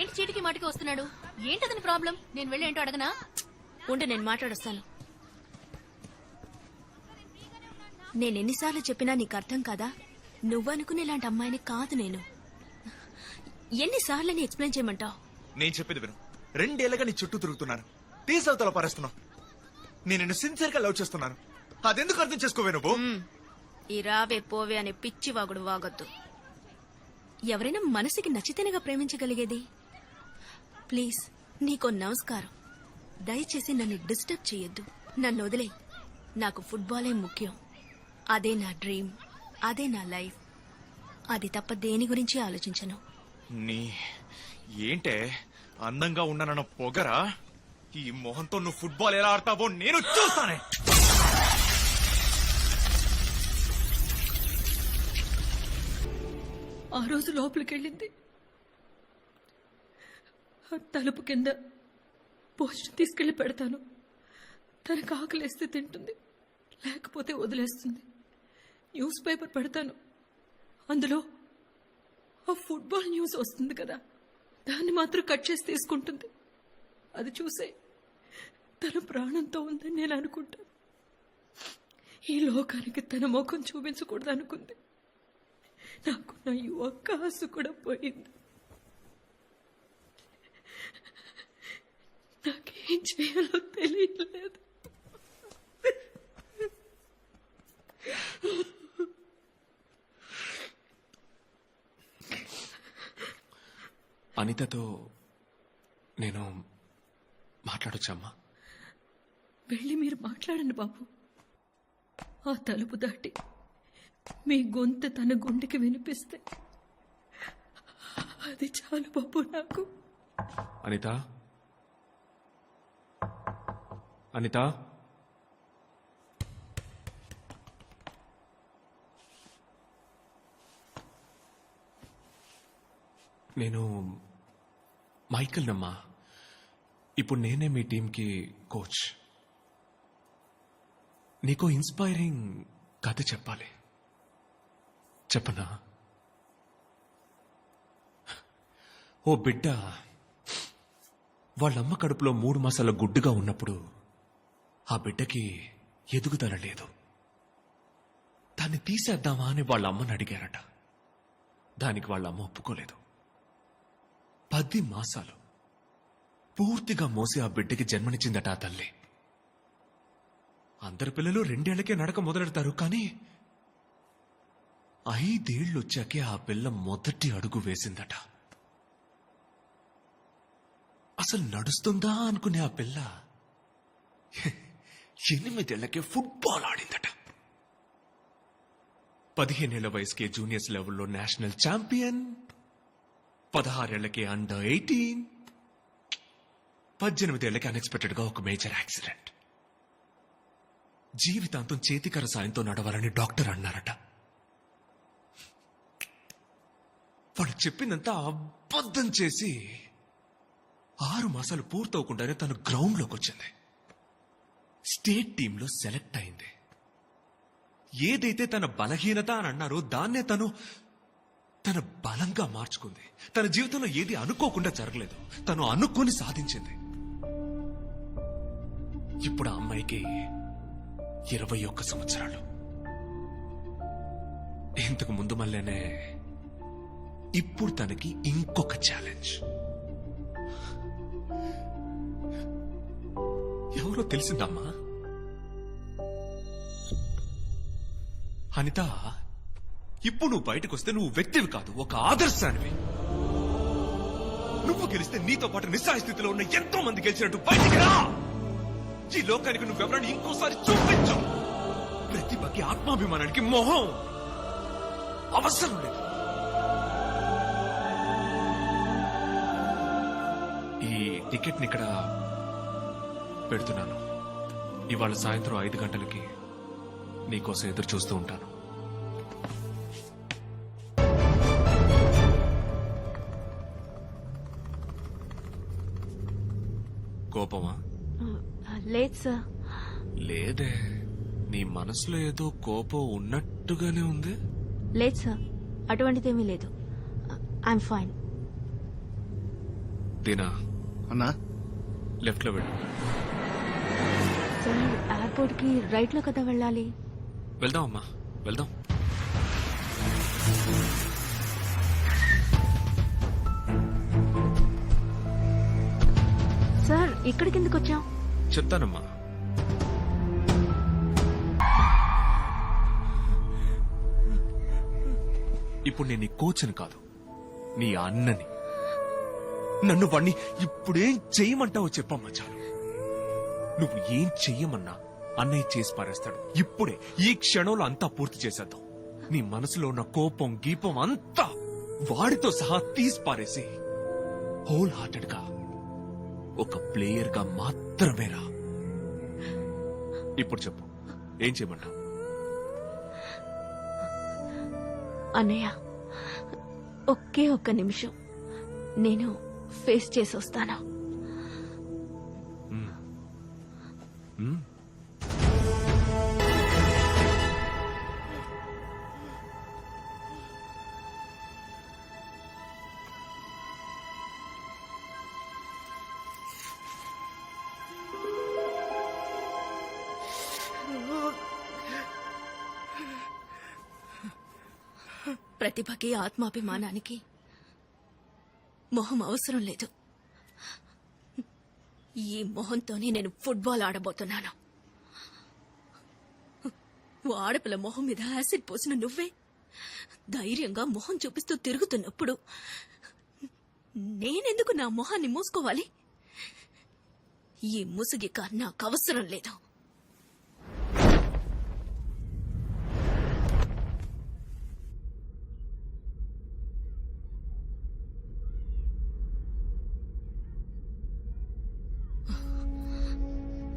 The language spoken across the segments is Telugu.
ఏంటి చీటికి మాటికి వస్తున్నాడు? ఏంటతని ప్రాబ్లం? నేను వెళ్ళి ఏంటో అడగనా? ఉండి నేను మాట్లాడొస్తాను. నేను ఎన్నిసార్లు చెప్పినా నీకు అర్థం కాదా? నువ్వనుకునే ఇలాంటి అమ్మాయిని కాదు నేను. ఎన్నిసార్లు ఎక్స్ప్లెయిన్ చేయమంటావు? నేను చెప్పేది విను. రెండేళ్ళగా నీ చుట్టూ తిరుగుతున్నాను. తీసవతల పారేస్తున్నావు. నేను నిన్ను సిన్సియర్గా లవ్ చేస్తున్నాను. అదెందుకు అర్థం చేసుకోవే నువ్వు? ఈ రావే పోవే అనే పిచ్చి వాగుడు వాగొద్దు. ఎవరైనా మనసుకి నచ్చితేనేగా ప్రేమించగలిగేది? ప్లీజ్ నీకో నమస్కారం. దయచేసి నన్ను డిస్టర్బ్ చేయొద్దు. నన్ను వదిలే. నాకు ఫుట్బాలే ముఖ్యం. అదే నా డ్రీమ్. అదే నా లైఫ్. అది తప్ప దేని గురించి ఆలోచించను? నీ ఏంటే? అందంగా ఉన్నానన్న పొగరా? ఈ మొహంతో నువ్వు ఫుట్బాల్ ఎలా ఆడతావో నేను చూస్తానే. ఆ రోజు లోపలికి వెళ్ళింది తలుపు కింద భోజనం తీసుకెళ్ళి పెడతాను. తనకు ఆకలేస్తే తింటుంది. లేకపోతే వదిలేస్తుంది. న్యూస్ పేపర్ పెడతాను. అందులో ఆ ఫుట్బాల్ న్యూస్ వస్తుంది కదా. దాన్ని మాత్రం కట్ చేసి తీసుకుంటుంది. అది చూసే తన ప్రాణంతో ఉందని నేను అనుకుంటాను. ఈ లోకానికి తన ముఖం చూపించకూడదు అనుకుంది నాకు నా యువ కాసు కూడా పోయింది. నాకేం చేయాలో తెలియలేదు అనితతో నేను మాట్లాడొచ్చమ్మా. వెళ్ళి మీరు మాట్లాడండి బాబు. ఆ తలుపు దాటి మీ గొంతు తన గుండెకి వినిపిస్తే అది చాలు బాబు నాకు. అనిత? అనిత? నేను మైకిల్ నమ్మా ఇప్పుడు నేనే మీ టీంకి కోచ్. నీకు ఇన్స్పైరింగ్ కథ చెప్పాలి. చెప్పనా? ఓ బిడ్డ వాళ్ళమ్మ కడుపులో మూడు మాసాల గుడ్డుగా ఉన్నప్పుడు ఆ బిడ్డకి ఎదుగుదల లేదు. దాన్ని తీసేద్దామా అని వాళ్ళ అమ్మని అడిగారట. దానికి వాళ్ళ అమ్మ ఒప్పుకోలేదు. పది మాసాలు పూర్తిగా మోసి ఆ బిడ్డకి జన్మనిచ్చిందట ఆ తల్లి. అందరి పిల్లలు రెండేళ్ళకే నడక మొదలెడతారు కానీ ఐదేళ్ళు వచ్చాకే ఆ పిల్ల మొదటి అడుగు వేసిందట. అసలు నడుస్తుందా అనుకునే ఆ పిల్ల? ఎనిమిదేళ్ళకే ఫుట్బాల్ ఆడిందట. పదిహేనేళ్ళ వయసుకే జూనియర్స్ లెవెల్లో నేషనల్ ఛాంపియన్. పదహారేళ్ళకే అండర్ ఎయిటీన్. పద్దెనిమిదేళ్ళకి అన్ఎక్స్పెక్టెడ్గా ఒక మేజర్ యాక్సిడెంట్. జీవితాంతం చేతికర సాయంతో నడవాలని డాక్టర్ అన్నారట. వాడు చెప్పిందంతా అబద్ధం చేసి ఆరు మాసాలు పూర్తవకుండానే తను గ్రౌండ్లోకి వచ్చింది స్టేట్ టీంలో సెలెక్ట్ అయింది. ఏదైతే తన బలహీనత అని అన్నారో దాన్నే తను తన బలంగా మార్చుకుంది. తన జీవితంలో ఏది అనుకోకుండా జరగలేదు. తను అనుకొని సాధించింది. ఇప్పుడు ఆ అమ్మాయికి ఇరవై ఒక్క సంవత్సరాలు. ఇంతకు ముందు మళ్ళీనే ఇప్పుడు తనకి ఇంకొక ఛాలెంజ్ ఎవరో తెలిసిందమ్మా? అనిత ఇప్పుడు నువ్వు బయటకు వస్తే నువ్వు వ్యక్తివి కాదు ఒక ఆదర్శానివి. నువ్వు గెలిస్తే నీతో పాటు నిస్సాయ స్థితిలో ఉన్న ఎంతో మంది గెలిచినట్టు బయటికి రా! ఈ లోకానికి నువ్వెవరని ఇంకోసారి చూపించు! ప్రతిభకి ఆత్మాభిమానానికి మొహం! అవసరం లేదు. ఈ టికెట్ని ఇక్కడ పెడుతున్నాను. ఇవాళ సాయంత్రం ఐదు గంటలకి నీకోసం ఎదురు చూస్తూ ఉంటాను. కోపమా? లేదు సార్. లేదే. నీ మనసులో ఏదో కోపం ఉన్నట్టుగానే ఉంది. లేదు సార్. అటువంటిదేమీ లేదు. I'm fine. దీనా అన్నా? లెఫ్ట్లో వెళ్ళు. సార్ ఎయిర్పోర్ట్కి రైట్లో కదా వెళ్ళాలి? వెళ్దాం అమ్మా వెళ్దాం. సార్ ఇక్కడికి ఎందుకు వచ్చాం? చెప్తానమ్మా. ఇప్పుడు నేను నీ కోచ్ని కాదు నీ అన్నని. నన్ను వాణ్ణి ఇప్పుడేం చెయ్యమంటావో చెప్పమ్మా చాలు. నువ్వు ఏం చెయ్యమన్నా అన్నయ్య చేసి పారేస్తాడు. ఇప్పుడే ఈ క్షణంలో అంతా పూర్తి చేసేద్దాం. నీ మనసులో ఉన్న కోపం గీపం అంతా వాడితో సహా తీసి పారేసి. హోల్ హార్టెడ్గా ఒక ప్లేయర్గా మాత్రమేరా ఇప్పుడు చెప్పు ఏం చేయమంటావు? అన్నయ్య ఒకే ఒక్క నిమిషం. నేను ఫేస్ చేసి వస్తాను ప్రతిభకి ఆత్మాభిమానానికి మొహం అవసరం లేదు. ఈ మొహంతోనే నేను ఫుట్బాల్ ఆడబోతున్నాను. ఓ ఆడపిల్ల మొహం మీద యాసిడ్ పోసిన నువ్వే ధైర్యంగా మొహం చూపిస్తూ తిరుగుతున్నప్పుడు నేనెందుకు నా మొహాన్ని మూసుకోవాలి? ఈ ముసుగిక నాకు అవసరం లేదు.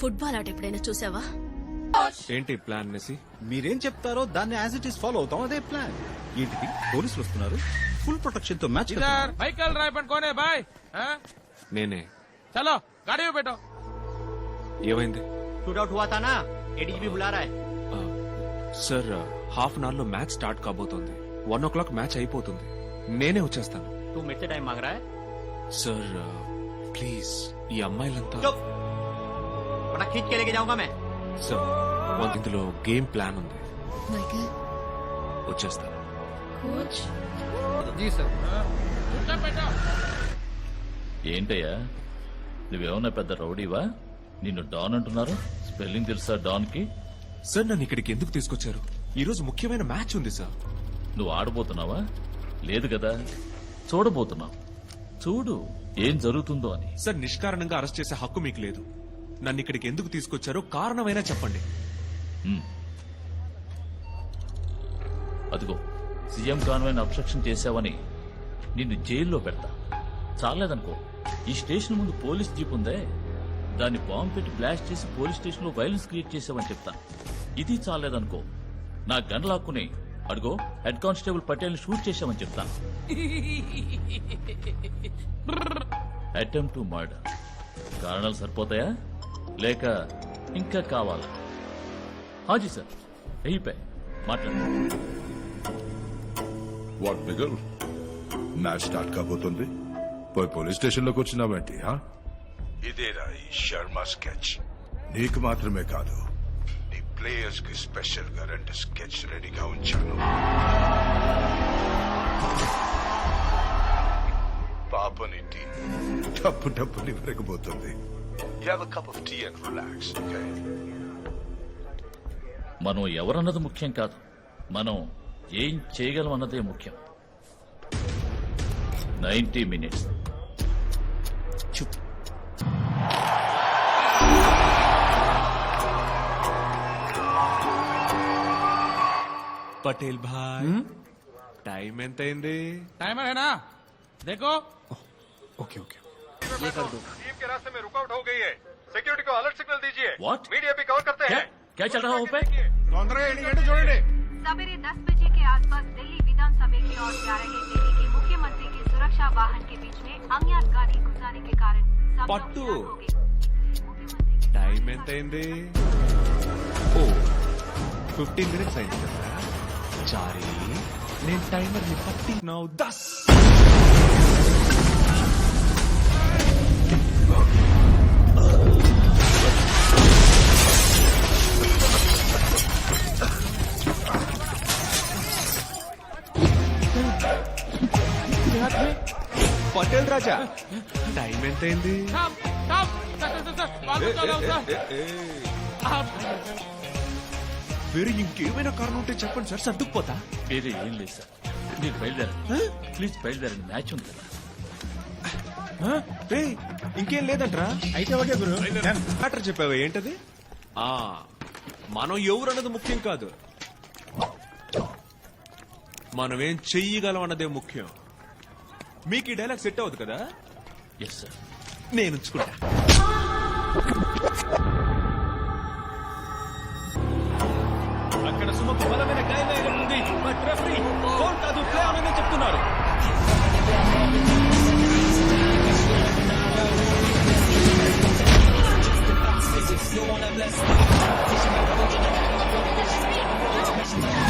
ఫుట్బాల్ ఆట ఎప్పుడైనా చూసావా ఏంటి ప్లాన్ నెసి మీరేం చెప్తారో దాన్ని యాజ్ ఇట్ ఈస్ ఫాలో అవుతాం అదే ప్లాన్ ఏంటిది పోలీసులు వస్తున్నారు ఫుల్ ప్రొటెక్షన్ తో మ్యాచ్ इधर व्हीकल ड्राइवर कौन है भाई हैं? నేనే चलो गाड़ी में बैठो ఏమైంది शूट आउट हुआ था ना एडीजीपी बुला रहा है ఆ, సార్ హాఫ్ అన్ అవర్ లో మ్యాచ్ స్టార్ట్ కాబోతోంది వన్ ఓ క్లాక్ మ్యాచ్ అయిపోతుంది నేనే వచ్చేస్తాను तू मेरे से टाइम मांग रहा है సార్ ప్లీజ్ ఈ అమ్మాయిలంతా चुप बड़ा खींच के लेके जाऊंगा मैं సార్ మాకు ఇందులో గేమ్ ప్లాన్ ఉంది వచ్చేస్తాను जी सर चुपचाप बैठो ఏంటయ్యా నువ్వేమన్నా పెద్ద రౌడీవా నిన్ను డాన్ అంటున్నారు స్పెల్లింగ్ తెలుసా డాన్ కి సార్ నన్ను ఇక్కడికి ఎందుకు తీసుకొచ్చారు ఈ రోజు ముఖ్యమైన మ్యాచ్ ఉంది సార్ నువ్వు ఆడబోతున్నావా లేదు కదా చూడబోతున్నావు చూడు ఏం జరుగుతుందో అని సార్ నిష్కారణంగా అరెస్ట్ చేసే హక్కు మీకు లేదు నన్ను ఇక్కడికి ఎందుకు తీసుకొచ్చారో కారణమైనా చెప్పండి. అదిగో సీఎం కాన్వెన్ అబ్స్ట్రక్షన్ చేశావని నిన్ను జైల్లో పెడతా. చాలేదనుకో ఈ స్టేషన్ ముందు పోలీస్ జీప్ ఉందే. దాన్ని బాంబు పెట్టి బ్లాస్ట్ చేసి పోలీస్ స్టేషన్లో వైలెన్స్ క్రియేట్ చేసావని చెప్తా. ఇది చాలేదనుకో నా గన్ లాక్కుని అడుగో హెడ్ కానిస్టేబుల్ పటేల్ షూట్ చేశామని చెప్తా. Attempt to murder. కారణాలు సరిపోతాయా? లేక ఇంకా కావాలా? హాజీ సార్ అయిపోయి మాట్లాడండి వాట్ బిగల్ మ్యాచ్ స్టార్ట్ కాబోతుంది. పోయి పోలీస్ స్టేషన్లోకి వచ్చినావేంటి? ఇదేరా ఈ శర్మ స్కెచ్. నీకు మాత్రమే కాదు. నీ ప్లేయర్స్కి స్పెషల్గా రెండు స్కెచ్ రెడీగా ఉంచాను. పాపని టీ. డబ్బు డబ్బుని పెరగబోతుంది You have a cup of tea and relax, okay? మనం ఎవరన్నది ముఖ్యం కాదు. మనం ఏం చేయగలం అన్నదే ముఖ్యం. Ninety minutes. చుప్. పటేల్ భాయ్. టైం ఎంత అయింది टाइमर है ना देखो ఓకే ఓకే వాట్ क्या चल रहा है पे తొందరగా ఏంటి ఏంటి చూడండి सवेरे 10 बजे के आसपास दिल्ली विधानसभा की ओर जा रहे दिल्ली के मुख्यमंत्री के सुरक्षा वाहन के बीच में अज्ञात गाड़ी घुसाने के कारण सब लोग पट्टू। हैरान हो गए। मुख्यमंत्री के టైం ఎంత అయింది ఓ ఫిఫ్టీన్ మినిట్స్ అయింది కదా చారీ నేను టైమర్ ని పట్టి నౌ దస్ పటేల్ రాజా. టైం ఎంత అయింది stop stop. Sir sir sir వాళ్ళు చాలా సార్. వేరే ఇంకేమైనా కారణం ఉంటే చెప్పండి సార్. సర్దుకుపోతా? వేరే ఏం లేదు సార్. మీరు బయలుదేరండి. ప్లీజ్ బయలుదేరండి. మ్యాచ్ ఉంది కదా. ఇంకేం లేదంట్రా? అయితే ఓకే గురు. మ్యాటర్ చెప్పావా? ఏంటది? ఆ మనం ఎవరు అన్నది ముఖ్యం కాదు. మనం ఏం చెయ్యగలం అన్నదే ముఖ్యం. మీకు ఈ డైలాగ్ సెట్ అవ్వదు కదా? ఎస్ సార్ నేను ఉంచుకుంటా. అక్కడ సుమకు బలమైన గాయమైన ఉంది. బట్ రెఫరీ ఫౌల్ కాదు ప్లే ఆన్ చెప్తున్నారు. అందరూ